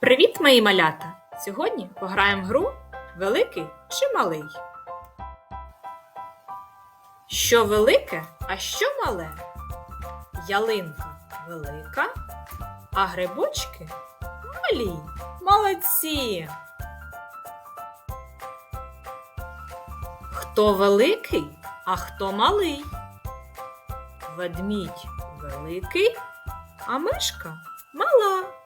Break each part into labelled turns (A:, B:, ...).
A: Привіт, мої малята! Сьогодні пограємо в гру Великий чи малий. Що велике, а що мале? Ялинка велика, а грибочки малі. Молодці! Хто великий, а хто малий? Ведмідь великий, а мишка мала.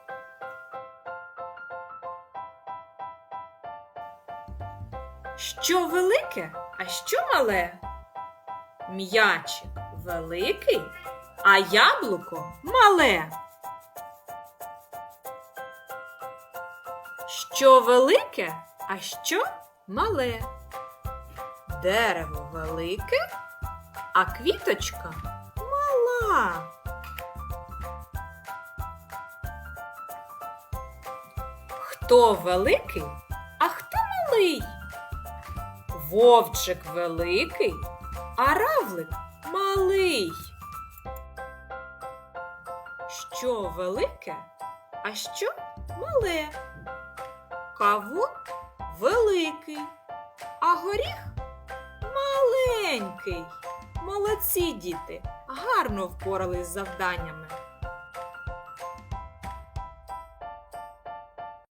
A: Що велике, а що мале? М'ячик великий, а яблуко мале. Що велике, а що мале? Дерево велике, а квіточка мала. Хто великий, а хто малий? Вовчик великий, а равлик малий. Що велике, а що мале? Кавун великий, а горіх маленький. Молодці діти, гарно впорались з завданнями.